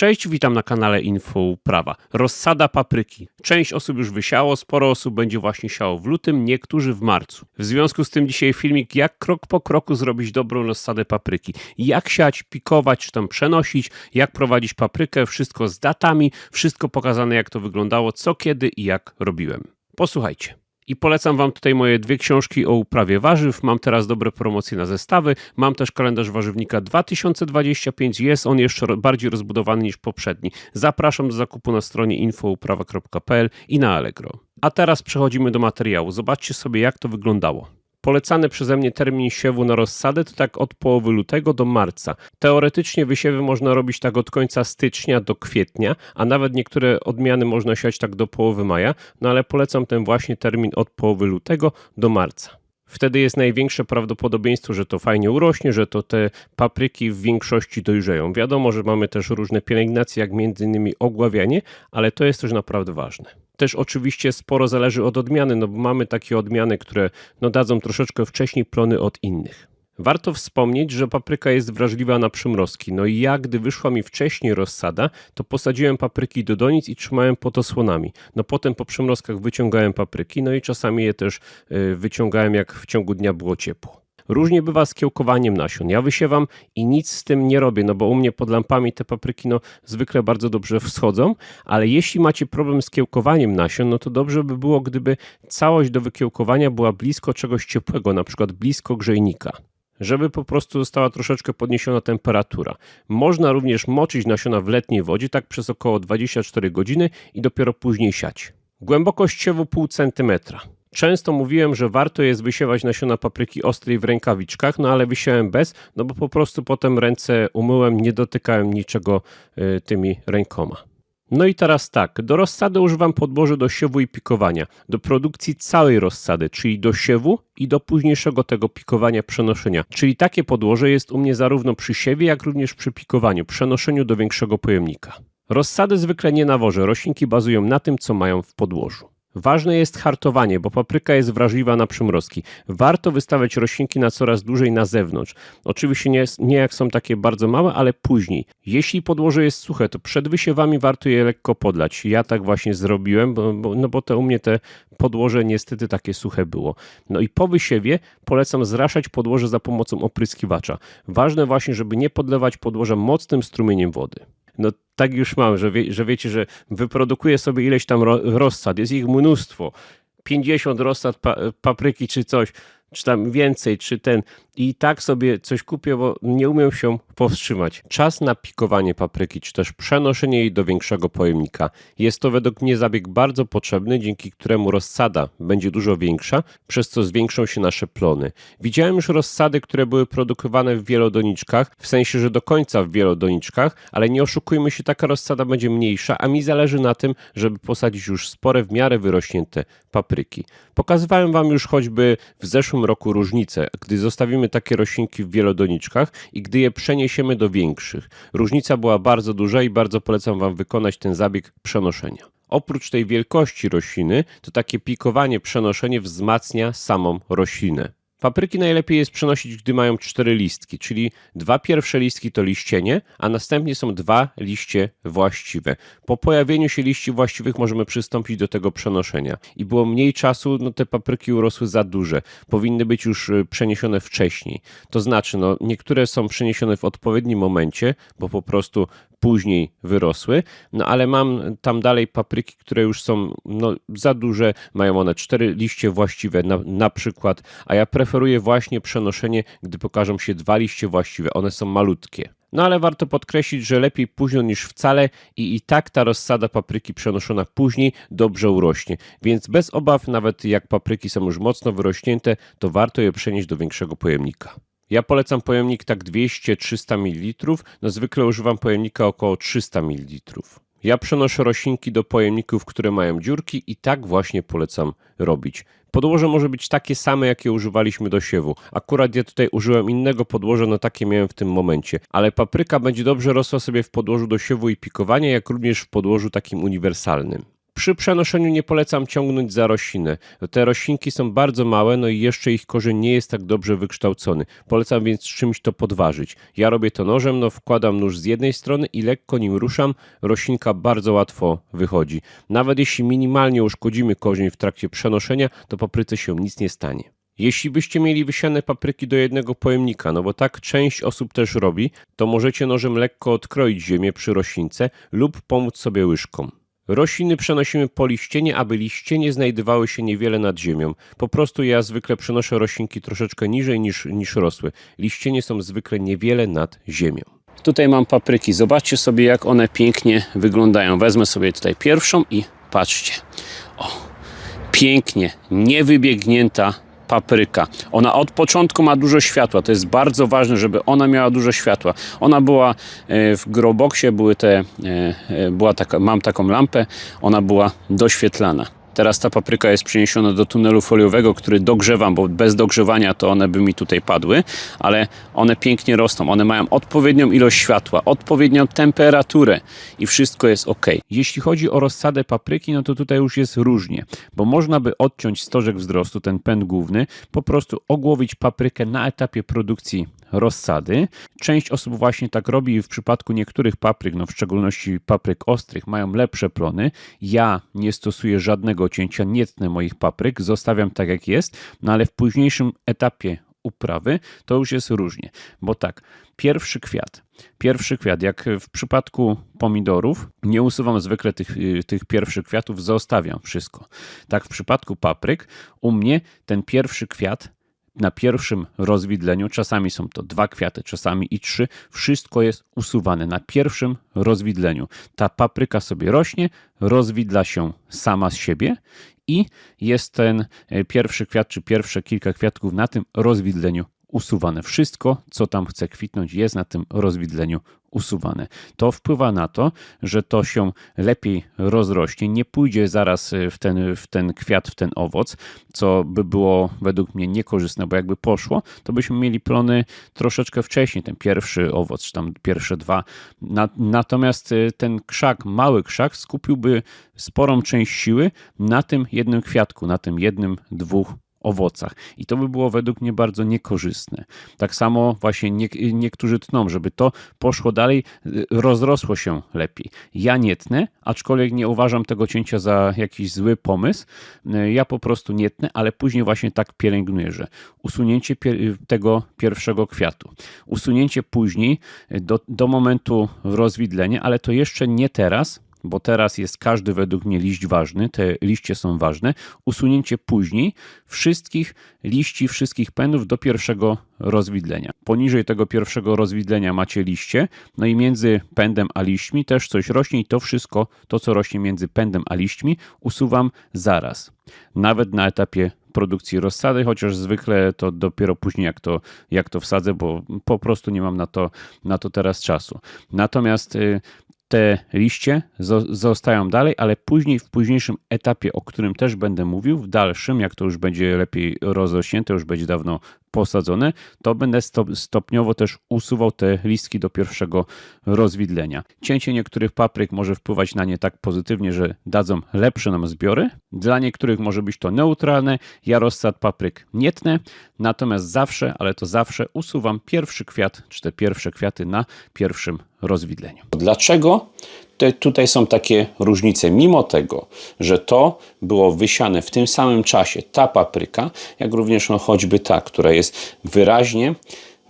Cześć, witam na kanale Info Prawa. Rozsada papryki. Część osób już wysiało, sporo osób będzie właśnie siało w lutym, niektórzy w marcu. W związku z tym dzisiaj filmik, jak krok po kroku zrobić dobrą rozsadę papryki. Jak siać, pikować, czy tam przenosić, jak prowadzić paprykę, wszystko z datami, wszystko pokazane jak to wyglądało, co kiedy i jak robiłem. Posłuchajcie. I polecam Wam tutaj moje dwie książki o uprawie warzyw. Mam teraz dobre promocje na zestawy. Mam też kalendarz warzywnika 2025. Jest on jeszcze bardziej rozbudowany niż poprzedni. Zapraszam do zakupu na stronie infouprawa.pl i na Allegro. A teraz przechodzimy do materiału. Zobaczcie sobie, jak to wyglądało. Polecany przeze mnie termin siewu na rozsadę to tak od połowy lutego do marca. Teoretycznie wysiewy można robić tak od końca stycznia do kwietnia, a nawet niektóre odmiany można siać tak do połowy maja, no ale polecam ten właśnie termin od połowy lutego do marca. Wtedy jest największe prawdopodobieństwo, że to fajnie urośnie, że to te papryki w większości dojrzeją. Wiadomo, że mamy też różne pielęgnacje, jak między innymi ogławianie, ale to jest też naprawdę ważne. Też oczywiście sporo zależy od odmiany, no bo mamy takie odmiany, które no dadzą troszeczkę wcześniej plony od innych. Warto wspomnieć, że papryka jest wrażliwa na przymrozki. No i ja, gdy wyszła mi wcześniej rozsada, to posadziłem papryki do donic i trzymałem pod osłonami. No potem po przymrozkach wyciągałem papryki, no i czasami je też y, wyciągałem, jak w ciągu dnia było ciepło. Różnie bywa z kiełkowaniem nasion. Ja wysiewam i nic z tym nie robię, no bo u mnie pod lampami te papryki no, zwykle bardzo dobrze wschodzą, ale jeśli macie problem z kiełkowaniem nasion, no to dobrze by było, gdyby całość do wykiełkowania była blisko czegoś ciepłego, na przykład blisko grzejnika żeby po prostu została troszeczkę podniesiona temperatura. Można również moczyć nasiona w letniej wodzie, tak przez około 24 godziny i dopiero później siać. Głębokość siewu pół centymetra. Często mówiłem, że warto jest wysiewać nasiona papryki ostrej w rękawiczkach, no ale wysiałem bez, no bo po prostu potem ręce umyłem, nie dotykałem niczego y, tymi rękoma. No i teraz tak, do rozsady używam podłoży do siewu i pikowania, do produkcji całej rozsady, czyli do siewu i do późniejszego tego pikowania, przenoszenia. Czyli takie podłoże jest u mnie zarówno przy siewie, jak również przy pikowaniu, przenoszeniu do większego pojemnika. Rozsady zwykle nie nawożę, roślinki bazują na tym, co mają w podłożu. Ważne jest hartowanie, bo papryka jest wrażliwa na przymrozki. Warto wystawiać roślinki na coraz dłużej na zewnątrz. Oczywiście nie, nie jak są takie bardzo małe, ale później. Jeśli podłoże jest suche, to przed wysiewami warto je lekko podlać. Ja tak właśnie zrobiłem, bo, bo, no bo to u mnie te podłoże niestety takie suche było. No i po wysiewie polecam zraszać podłoże za pomocą opryskiwacza. Ważne właśnie, żeby nie podlewać podłoża mocnym strumieniem wody. No tak już mam, że, wie, że wiecie, że wyprodukuję sobie ileś tam ro, rozsad, jest ich mnóstwo. 50 rozsad pa, papryki czy coś, czy tam więcej, czy ten. I tak sobie coś kupię, bo nie umiem się powstrzymać. Czas na pikowanie papryki, czy też przenoszenie jej do większego pojemnika. Jest to według mnie zabieg bardzo potrzebny, dzięki któremu rozsada będzie dużo większa, przez co zwiększą się nasze plony. Widziałem już rozsady, które były produkowane w wielodoniczkach, w sensie, że do końca w wielodoniczkach, ale nie oszukujmy się, taka rozsada będzie mniejsza, a mi zależy na tym, żeby posadzić już spore, w miarę wyrośnięte papryki. Pokazywałem Wam już choćby w zeszłym roku różnicę, gdy zostawimy takie roślinki w wielodoniczkach i gdy je przeniesiemy do większych. Różnica była bardzo duża i bardzo polecam Wam wykonać ten zabieg przenoszenia. Oprócz tej wielkości rośliny, to takie pikowanie, przenoszenie wzmacnia samą roślinę. Papryki najlepiej jest przenosić, gdy mają cztery listki, czyli dwa pierwsze listki to liścienie, a następnie są dwa liście właściwe. Po pojawieniu się liści właściwych możemy przystąpić do tego przenoszenia. I było mniej czasu, no te papryki urosły za duże. Powinny być już y, przeniesione wcześniej. To znaczy, no niektóre są przeniesione w odpowiednim momencie, bo po prostu później wyrosły, no ale mam tam dalej papryki, które już są no, za duże, mają one cztery liście właściwe na, na przykład, a ja preferuję właśnie przenoszenie, gdy pokażą się dwa liście właściwe, one są malutkie. No ale warto podkreślić, że lepiej późno niż wcale i i tak ta rozsada papryki przenoszona później dobrze urośnie. Więc bez obaw, nawet jak papryki są już mocno wyrośnięte, to warto je przenieść do większego pojemnika. Ja polecam pojemnik tak 200-300 ml, no zwykle używam pojemnika około 300 ml. Ja przenoszę roślinki do pojemników, które mają dziurki i tak właśnie polecam robić. Podłoże może być takie same, jakie używaliśmy do siewu. Akurat ja tutaj użyłem innego podłoża, no takie miałem w tym momencie. Ale papryka będzie dobrze rosła sobie w podłożu do siewu i pikowania, jak również w podłożu takim uniwersalnym. Przy przenoszeniu nie polecam ciągnąć za roślinę. Te roślinki są bardzo małe, no i jeszcze ich korzeń nie jest tak dobrze wykształcony. Polecam więc czymś to podważyć. Ja robię to nożem, no wkładam nóż z jednej strony i lekko nim ruszam, roślinka bardzo łatwo wychodzi. Nawet jeśli minimalnie uszkodzimy korzeń w trakcie przenoszenia, to papryce się nic nie stanie. Jeśli byście mieli wysiane papryki do jednego pojemnika, no bo tak część osób też robi, to możecie nożem lekko odkroić ziemię przy roślince lub pomóc sobie łyżką. Rośliny przenosimy po liścienie, aby liście nie znajdowały się niewiele nad ziemią. Po prostu ja zwykle przenoszę roślinki troszeczkę niżej niż, niż rosły. Liścienie są zwykle niewiele nad ziemią. Tutaj mam papryki. Zobaczcie sobie, jak one pięknie wyglądają. Wezmę sobie tutaj pierwszą i patrzcie. O, pięknie, niewybiegnięta papryka. Ona od początku ma dużo światła. To jest bardzo ważne, żeby ona miała dużo światła. Ona była e, w growboxie, były te, e, e, była taka, mam taką lampę, ona była doświetlana. Teraz ta papryka jest przeniesiona do tunelu foliowego, który dogrzewam, bo bez dogrzewania to one by mi tutaj padły, ale one pięknie rosną. One mają odpowiednią ilość światła, odpowiednią temperaturę i wszystko jest ok. Jeśli chodzi o rozsadę papryki, no to tutaj już jest różnie, bo można by odciąć stożek wzrostu, ten pęd główny, po prostu ogłowić paprykę na etapie produkcji rozsady. Część osób właśnie tak robi w przypadku niektórych papryk, no w szczególności papryk ostrych, mają lepsze plony. Ja nie stosuję żadnego cięcia, nie tnę moich papryk, zostawiam tak jak jest, no ale w późniejszym etapie uprawy to już jest różnie, bo tak, pierwszy kwiat. Pierwszy kwiat, jak w przypadku pomidorów, nie usuwam zwykle tych, y, tych pierwszych kwiatów, zostawiam wszystko. Tak w przypadku papryk, u mnie ten pierwszy kwiat na pierwszym rozwidleniu, czasami są to dwa kwiaty, czasami i trzy, wszystko jest usuwane na pierwszym rozwidleniu. Ta papryka sobie rośnie, rozwidla się sama z siebie i jest ten e, pierwszy kwiat, czy pierwsze kilka kwiatków na tym rozwidleniu usuwane. Wszystko, co tam chce kwitnąć, jest na tym rozwidleniu usuwane. To wpływa na to, że to się lepiej rozrośnie, nie pójdzie zaraz w ten, w ten kwiat, w ten owoc, co by było według mnie niekorzystne, bo jakby poszło, to byśmy mieli plony troszeczkę wcześniej, ten pierwszy owoc, czy tam pierwsze dwa. Na, natomiast y, ten krzak, mały krzak, skupiłby sporą część siły na tym jednym kwiatku, na tym jednym, dwóch owocach. I to by było według mnie bardzo niekorzystne. Tak samo właśnie nie, niektórzy tną, żeby to poszło dalej, y, rozrosło się lepiej. Ja nie tnę, aczkolwiek nie uważam tego cięcia za jakiś zły pomysł. Y, Ja po prostu nie tnę, ale później właśnie tak pielęgnuję, że usunięcie pie- tego pierwszego kwiatu, usunięcie później y, do, do momentu rozwidlenia, ale to jeszcze nie teraz, bo teraz jest każdy według mnie liść ważny, te liście są ważne, usunięcie później wszystkich liści, wszystkich pędów do pierwszego rozwidlenia. Poniżej tego pierwszego rozwidlenia macie liście, no i między pędem a liśćmi też coś rośnie i to wszystko, to co rośnie między pędem a liśćmi usuwam zaraz. Nawet na etapie produkcji rozsady, chociaż zwykle to dopiero później jak to, jak to wsadzę, bo po prostu nie mam na to, na to teraz czasu. Natomiast y, te liście zo- zostają dalej, ale później, w późniejszym etapie, o którym też będę mówił, w dalszym, jak to już będzie lepiej rozrośnięte, już będzie dawno posadzone, to będę stop- stopniowo też usuwał te listki do pierwszego rozwidlenia. Cięcie niektórych papryk może wpływać na nie tak pozytywnie, że dadzą lepsze nam zbiory. Dla niektórych może być to neutralne. Ja rozsad papryk nie tnę, natomiast zawsze, ale to zawsze usuwam pierwszy kwiat, czy te pierwsze kwiaty na pierwszym rozwidleniu. Dlaczego te, tutaj są takie różnice? Mimo tego, że to było wysiane w tym samym czasie, ta papryka, jak również no, choćby ta, która jest wyraźnie,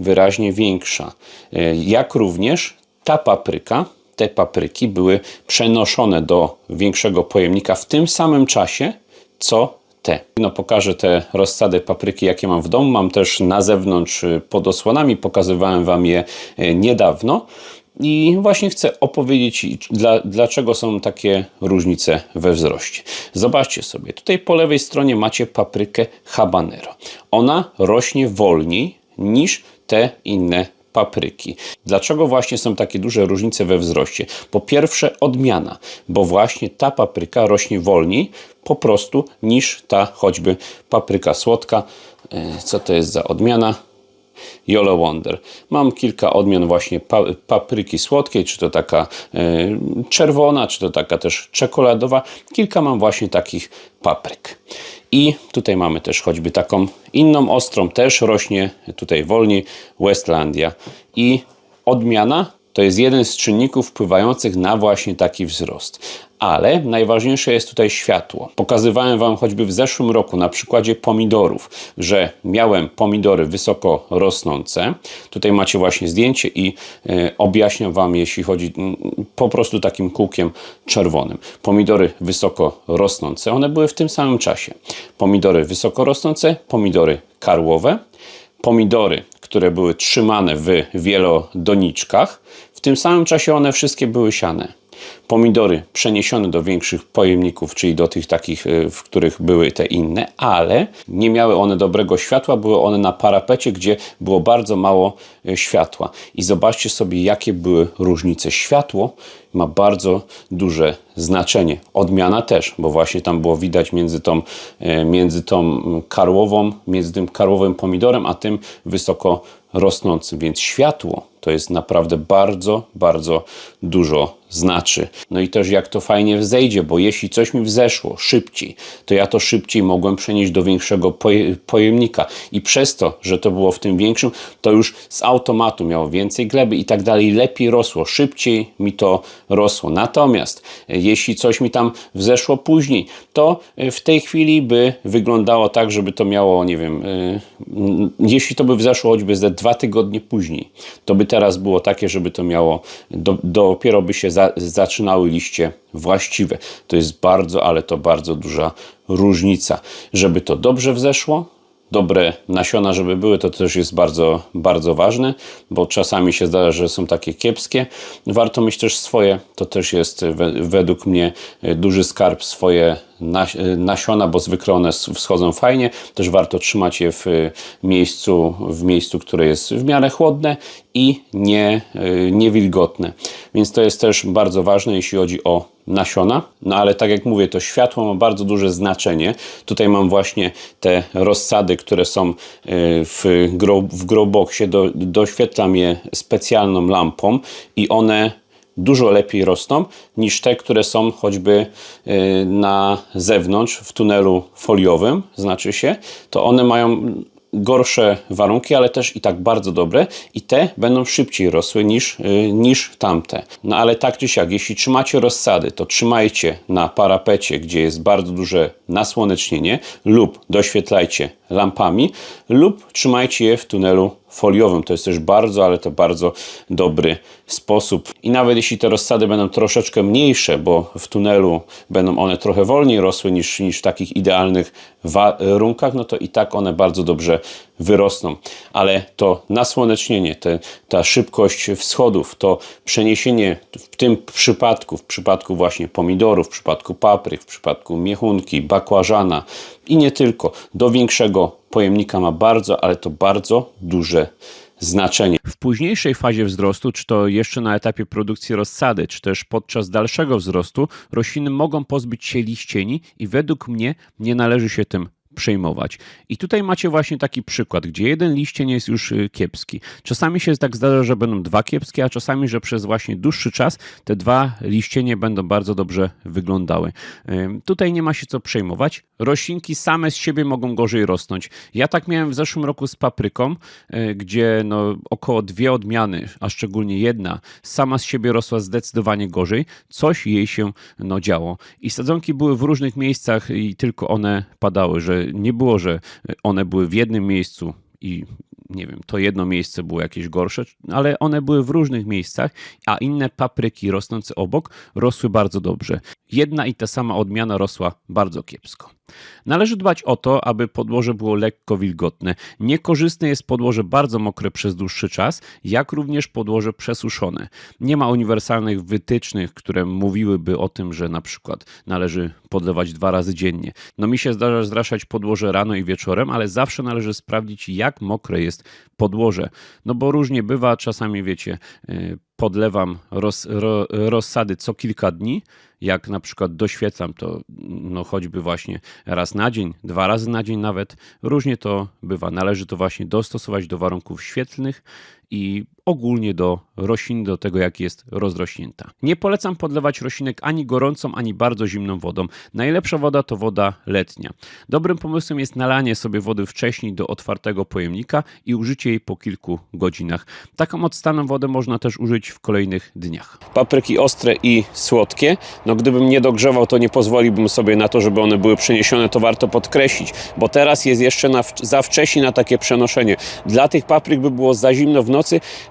wyraźnie większa. E, Jak również ta papryka, te papryki były przenoszone do większego pojemnika w tym samym czasie, co te. No, pokażę te rozsady papryki, jakie mam w domu. Mam też na zewnątrz y, pod osłonami. Pokazywałem Wam je y, niedawno. I właśnie chcę opowiedzieć, dla, dlaczego są takie różnice we wzroście. Zobaczcie sobie, tutaj po lewej stronie macie paprykę habanero. Ona rośnie wolniej niż te inne papryki. Dlaczego właśnie są takie duże różnice we wzroście? Po pierwsze odmiana, bo właśnie ta papryka rośnie wolniej po prostu niż ta choćby papryka słodka. E, Co to jest za odmiana? Yellow Wonder. Mam kilka odmian właśnie pa papryki słodkiej, czy to taka e, czerwona, czy to taka też czekoladowa. Kilka mam właśnie takich papryk. I tutaj mamy też choćby taką inną ostrą, też rośnie tutaj wolniej Westlandia. I odmiana to jest jeden z czynników wpływających na właśnie taki wzrost. Ale najważniejsze jest tutaj światło. Pokazywałem Wam choćby w zeszłym roku na przykładzie pomidorów, że miałem pomidory wysoko rosnące. Tutaj macie właśnie zdjęcie i y, objaśniam Wam, jeśli chodzi po prostu takim kółkiem czerwonym. Pomidory wysoko rosnące, one były w tym samym czasie. Pomidory wysoko rosnące, pomidory karłowe, pomidory, które były trzymane w wielodoniczkach. W tym samym czasie one wszystkie były siane pomidory przeniesione do większych pojemników, czyli do tych takich, y, w których były te inne, ale nie miały one dobrego światła, były one na parapecie, gdzie było bardzo mało y, światła. I zobaczcie sobie, jakie były różnice. Światło ma bardzo duże znaczenie. Odmiana też, bo właśnie tam było widać między tą, y, między tą karłową, między tym karłowym pomidorem, a tym wysoko rosnącym. Więc światło to jest naprawdę bardzo, bardzo dużo znaczy. No i też jak to fajnie wzejdzie, bo jeśli coś mi wzeszło szybciej, to ja to szybciej mogłem przenieść do większego pojemnika i przez to, że to było w tym większym, to już z automatu miało więcej gleby i tak dalej, lepiej rosło, szybciej mi to rosło. Natomiast e, jeśli coś mi tam wzeszło później, to e, w tej chwili by wyglądało tak, żeby to miało, nie wiem, e, jeśli to by wzeszło choćby ze dwa tygodnie później, to by teraz było takie, żeby to miało, do, dopiero by się za, zaczynały liście właściwe. To jest bardzo, ale to bardzo duża różnica. Żeby to dobrze wzeszło, dobre nasiona, żeby były, to też jest bardzo, bardzo ważne, bo czasami się zdarza, że są takie kiepskie. Warto mieć też swoje, to też jest według mnie duży skarb, swoje nasiona, bo zwykle one wschodzą fajnie. Też warto trzymać je w miejscu, w miejscu, które jest w miarę chłodne i nie, niewilgotne. Więc to jest też bardzo ważne, jeśli chodzi o nasiona. No ale tak jak mówię, to światło ma bardzo duże znaczenie. Tutaj mam właśnie te rozsady, które są e, w, grow, w growboxie. Do, doświetlam je specjalną lampą i one dużo lepiej rosną niż te, które są choćby e, na zewnątrz w tunelu foliowym, znaczy się, to one mają gorsze warunki, ale też i tak bardzo dobre i te będą szybciej rosły niż, y, niż tamte. No ale tak czy siak, jeśli trzymacie rozsady, to trzymajcie na parapecie, gdzie jest bardzo duże nasłonecznienie lub doświetlajcie lampami lub trzymajcie je w tunelu foliowym. To jest też bardzo, ale to bardzo dobry sposób. I nawet jeśli te rozsady będą troszeczkę mniejsze, bo w tunelu będą one trochę wolniej rosły niż, niż w takich idealnych warunkach, no to i tak one bardzo dobrze wyrosną. Ale to nasłonecznienie, te, ta szybkość wschodów, to przeniesienie w tym przypadku, w przypadku właśnie pomidorów, w przypadku papryk, w przypadku miechunki, bakłażana i nie tylko, do większego pojemnika ma bardzo, ale to bardzo duże znaczenie. W późniejszej fazie wzrostu, czy to jeszcze na etapie produkcji rozsady, czy też podczas dalszego wzrostu, rośliny mogą pozbyć się liścieni i według mnie nie należy się tym przejmować. I tutaj macie właśnie taki przykład, gdzie jeden liścień jest już y, kiepski. Czasami się tak zdarza, że będą dwa kiepskie, a czasami, że przez właśnie dłuższy czas te dwa liścienie będą bardzo dobrze wyglądały. Tutaj nie ma się co przejmować. Roślinki same z siebie mogą gorzej rosnąć. Ja tak miałem w zeszłym roku z papryką, y, gdzie no około dwie odmiany, a szczególnie jedna, sama z siebie rosła zdecydowanie gorzej. Coś jej się no, działo. I sadzonki były w różnych miejscach i tylko one padały, że nie było, że one były w jednym miejscu i nie wiem, to jedno miejsce było jakieś gorsze, ale one były w różnych miejscach, a inne papryki rosnące obok rosły bardzo dobrze. Jedna i ta sama odmiana rosła bardzo kiepsko. Należy dbać o to, aby podłoże było lekko wilgotne. Niekorzystne jest podłoże bardzo mokre przez dłuższy czas, jak również podłoże przesuszone. Nie ma uniwersalnych wytycznych, które mówiłyby o tym, że na przykład należy podlewać dwa razy dziennie. No mi się zdarza zraszać podłoże rano i wieczorem, ale zawsze należy sprawdzić, jak mokre jest podłoże. No bo różnie bywa, czasami wiecie, y, podlewam roz, ro, rozsady co kilka dni. Jak na przykład doświetlam to no choćby właśnie raz na dzień, dwa razy na dzień nawet, różnie to bywa. Należy to właśnie dostosować do warunków świetlnych i ogólnie do roślin, do tego jak jest rozrośnięta. Nie polecam podlewać roślinek ani gorącą, ani bardzo zimną wodą. Najlepsza woda to woda letnia. Dobrym pomysłem jest nalanie sobie wody wcześniej do otwartego pojemnika i użycie jej po kilku godzinach. Taką odstaną wodę można też użyć w kolejnych dniach. Papryki ostre i słodkie. No gdybym nie dogrzewał, to nie pozwoliłbym sobie na to, żeby one były przeniesione, to warto podkreślić, bo teraz jest jeszcze na, za wcześnie na takie przenoszenie. Dla tych papryk by było za zimno w nocy,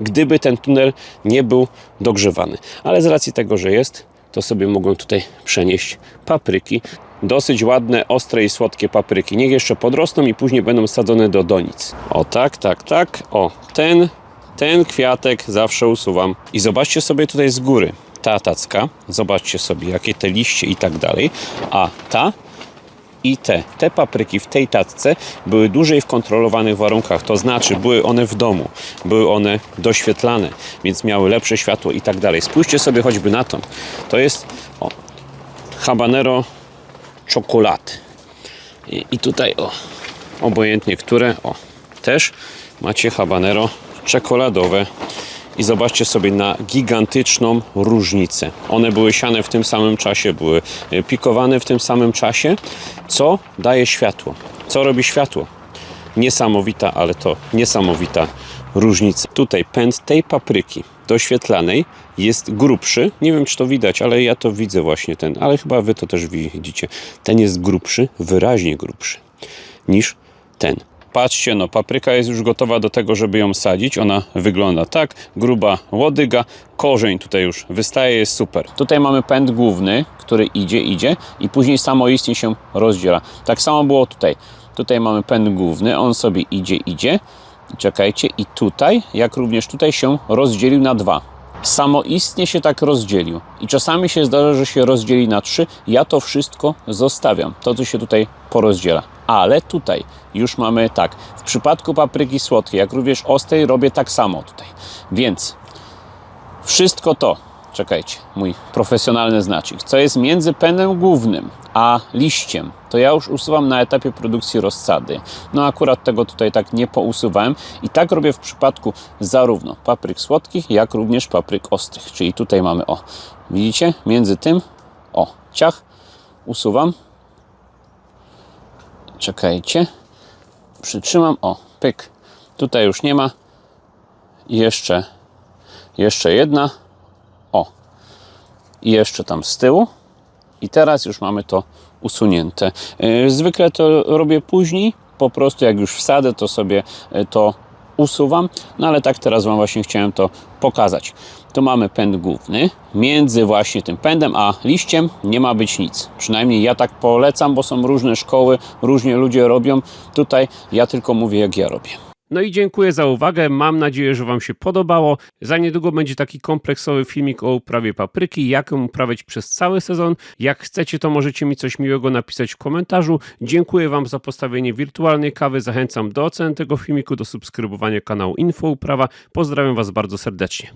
gdyby ten tunel nie był dogrzewany. Ale z racji tego, że jest, to sobie mogą tutaj przenieść papryki. Dosyć ładne, ostre i słodkie papryki. Niech jeszcze podrosną i później będą sadzone do donic. O tak, tak, tak. O, ten, ten kwiatek zawsze usuwam. I zobaczcie sobie tutaj z góry. Ta tacka, zobaczcie sobie, jakie te liście i tak dalej. A ta i te, te papryki w tej tacce były dłużej w kontrolowanych warunkach, to znaczy były one w domu, były one doświetlane, więc miały lepsze światło i tak dalej. Spójrzcie sobie choćby na to. To jest o, habanero czekolady. I, I tutaj o, obojętnie które, o, też macie habanero czekoladowe. I zobaczcie sobie na gigantyczną różnicę. One były siane w tym samym czasie, były e, pikowane w tym samym czasie, co daje światło. Co robi światło? Niesamowita, ale to niesamowita różnica. Tutaj pęd tej papryki doświetlanej jest grubszy. Nie wiem, czy to widać, ale ja to widzę właśnie ten, ale chyba wy to też widzicie. Ten jest grubszy, wyraźnie grubszy niż ten. Patrzcie, no papryka jest już gotowa do tego, żeby ją sadzić. Ona wygląda tak, gruba łodyga, korzeń tutaj już wystaje, jest super. Tutaj mamy pęd główny, który idzie, idzie i później samoistnie się rozdziela. Tak samo było tutaj. Tutaj mamy pęd główny, on sobie idzie, idzie. Czekajcie, i tutaj, jak również tutaj się rozdzielił na dwa samoistnie się tak rozdzielił. I czasami się zdarza, że się rozdzieli na trzy. Ja to wszystko zostawiam. To, co się tutaj porozdziela. Ale tutaj już mamy tak. W przypadku papryki słodkiej, jak również ostrej, robię tak samo tutaj. Więc wszystko to, czekajcie, mój profesjonalny znacznik, co jest między pędem głównym a liściem, to ja już usuwam na etapie produkcji rozsady. No akurat tego tutaj tak nie pousuwałem i tak robię w przypadku zarówno papryk słodkich, jak również papryk ostrych. Czyli tutaj mamy, o, widzicie, między tym, o, ciach, usuwam. Czekajcie, przytrzymam, o, pyk. Tutaj już nie ma. I jeszcze, jeszcze jedna, o, i jeszcze tam z tyłu. I teraz już mamy to usunięte. Yy, Zwykle to robię później, po prostu jak już wsadę, to sobie yy, to usuwam, no ale tak teraz Wam właśnie chciałem to pokazać. Tu mamy pęd główny, między właśnie tym pędem a liściem nie ma być nic. Przynajmniej ja tak polecam, bo są różne szkoły, różnie ludzie robią. Tutaj ja tylko mówię, jak ja robię. No i dziękuję za uwagę. Mam nadzieję, że Wam się podobało. Za niedługo będzie taki kompleksowy filmik o uprawie papryki, jak ją uprawiać przez cały sezon. Jak chcecie, to możecie mi coś miłego napisać w komentarzu. Dziękuję Wam za postawienie wirtualnej kawy. Zachęcam do oceny tego filmiku, do subskrybowania kanału Info Uprawa. Pozdrawiam Was bardzo serdecznie.